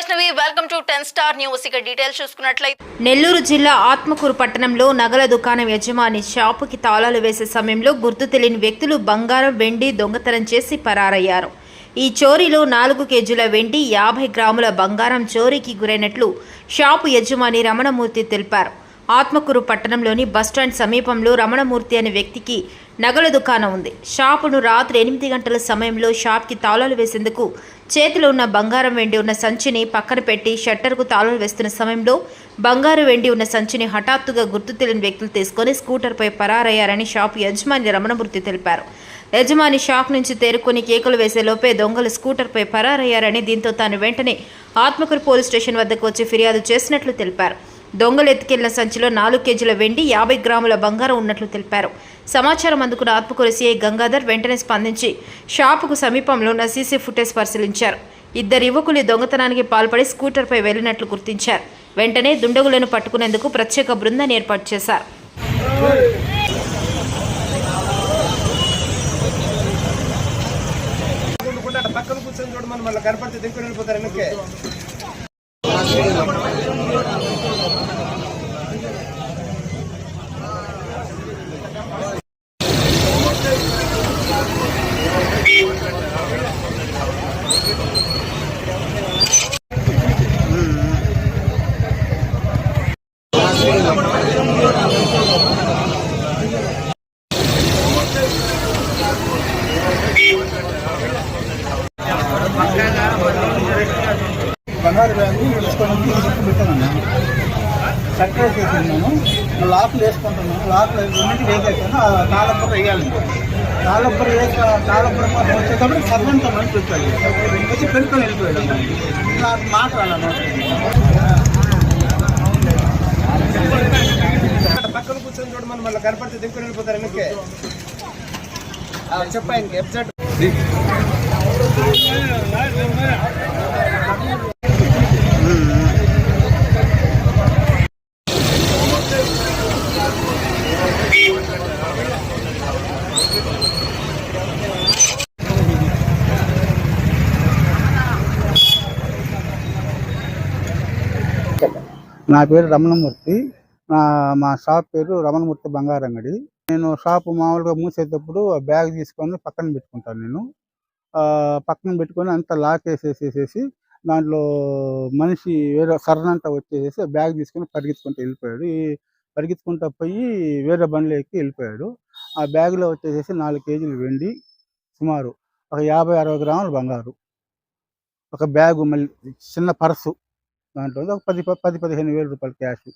Ten star news ఇక details చూసుకున్నట్లయితే నెల్లూరు జిల్లా ఆత్మకూరు పట్టణంలో నగల దుకాణం యజమాని షాపుకి తాళాలు వేసే సమయంలో గుర్తు తెలియని వ్యక్తులు బంగారం వెండి దొంగతనం చేసి పరారయ్యారు. ఈ చోరీలో నాలుగు కేజీల వెండి యాభై గ్రాముల బంగారం చోరీకి గురైనట్లు షాపు యజమాని రమణమూర్తి తెలిపారు. ఆత్మకూరు పట్టణంలోని బస్టాండ్ సమీపంలో రమణమూర్తి అనే వ్యక్తికి నగల దుకాణం ఉంది. షాపును రాత్రి ఎనిమిది గంటల సమయంలో షాప్కి తాళాలు వేసేందుకు చేతిలో ఉన్న బంగారం వెండి ఉన్న సంచిని పక్కన పెట్టి షట్టర్కు తాళాలు వేస్తున్న సమయంలో బంగారు వెండి ఉన్న సంచిని హఠాత్తుగా గుర్తు తెలియని వ్యక్తులు తీసుకొని స్కూటర్పై పరారయ్యారని షాప్ యజమాని రమణమూర్తి తెలిపారు. యజమాని షాక్ నుంచి తేరుకొని కేకులు వేసే లోపే దొంగలు స్కూటర్పై పరారయ్యారని దీంతో తాను వెంటనే ఆత్మకూరు పోలీస్ స్టేషన్ వద్దకు వచ్చి ఫిర్యాదు చేసినట్లు తెలిపారు. దొంగలు ఎత్తుకెళ్ళ సంచిలో నాలుగు కేజీల వెండి యాభై గ్రాముల బంగారం ఉన్నట్లు తెలిపారు. సమాచారం అందుకున్న ఆత్మకూరు సీఐ గంగాధర్ వెంటనే స్పందించి షాపుకు సమీపంలో ఉన్న సీసీ ఫుటేజ్ పరిశీలించారు. ఇద్దరు యువకులు దొంగతనానికి పాల్పడి స్కూటర్పై వెళ్ళినట్లు గుర్తించారు. వెంటనే దుండగులను పట్టుకునేందుకు ప్రత్యేక బృందాన్ని ఏర్పాటు చేశారు. పక్కన కూర్చొని చూడమని మళ్ళీ కనపడితే దింపుని వెళ్ళిపోతారు వెనక్కి. బంగారు బ్యాగ్ తీసుకొని తీసుకు పెట్టాను సర్ప్రైజ్ చేస్తున్నాను. లాక్లు వేసుకుంటున్నాను. లాక్లు రెండింటి వేసేసాను ఆ తాళపుర వేయాలి తాళపుర వేసా తాళపుర మాత్రం వచ్చేటప్పుడు సర్వంతో మనిషి వచ్చాడు వచ్చి పెట్టుకొని వెళ్ళిపోయాడు నాకు మాట రాలేదు పక్కన కూర్చొని చూడమని మళ్ళీ కనపడితే దింపుని వెళ్ళిపోతారు వెనక్కి. చెప్పాయనకి ఎబ్జెక్ట్ నా పేరు రమణమూర్తి. నా మా షాప్ పేరు రమణమూర్తి బంగారంగడి నేను షాప్ మామూలుగా మూసేటప్పుడు ఆ బ్యాగ్ తీసుకొని పక్కన పెట్టుకుంటాను నేను. పక్కన పెట్టుకొని అంతా లాక్ వేసేసేసేసి దాంట్లో మనిషి వేరే సరనంతా వచ్చేసేసి బ్యాగ్ తీసుకొని పరిగెత్తుకుంటూ వెళ్ళిపోయాడు. ఈ పరిగెత్తుకుంటూ పోయి వేరే బండ్లు ఎక్కి వెళ్ళిపోయాడు. ఆ బ్యాగ్లో వచ్చేసేసి నాలుగు కేజీలు వెండి సుమారు ఒక యాభై అరవై గ్రాములు బంగారు. ఒక బ్యాగు మళ్ళీ చిన్న పర్సు. దాంట్లో ఒక పది పది పదిహేను వేల రూపాయలు క్యాష్.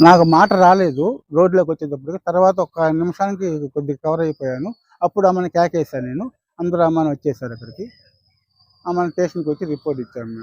నాకు మాట రాలేదు రోడ్లోకి వచ్చేటప్పటికి తర్వాత ఒక నిమిషానికి కొద్దిగా కవర్ అయిపోయాను. అప్పుడు ఆమెను కేకేసాను నేను. అందరూ అమ్మని వచ్చేసారు అక్కడికి. ఆమెను స్టేషన్కి వచ్చి రిపోర్ట్ ఇచ్చాము మేము.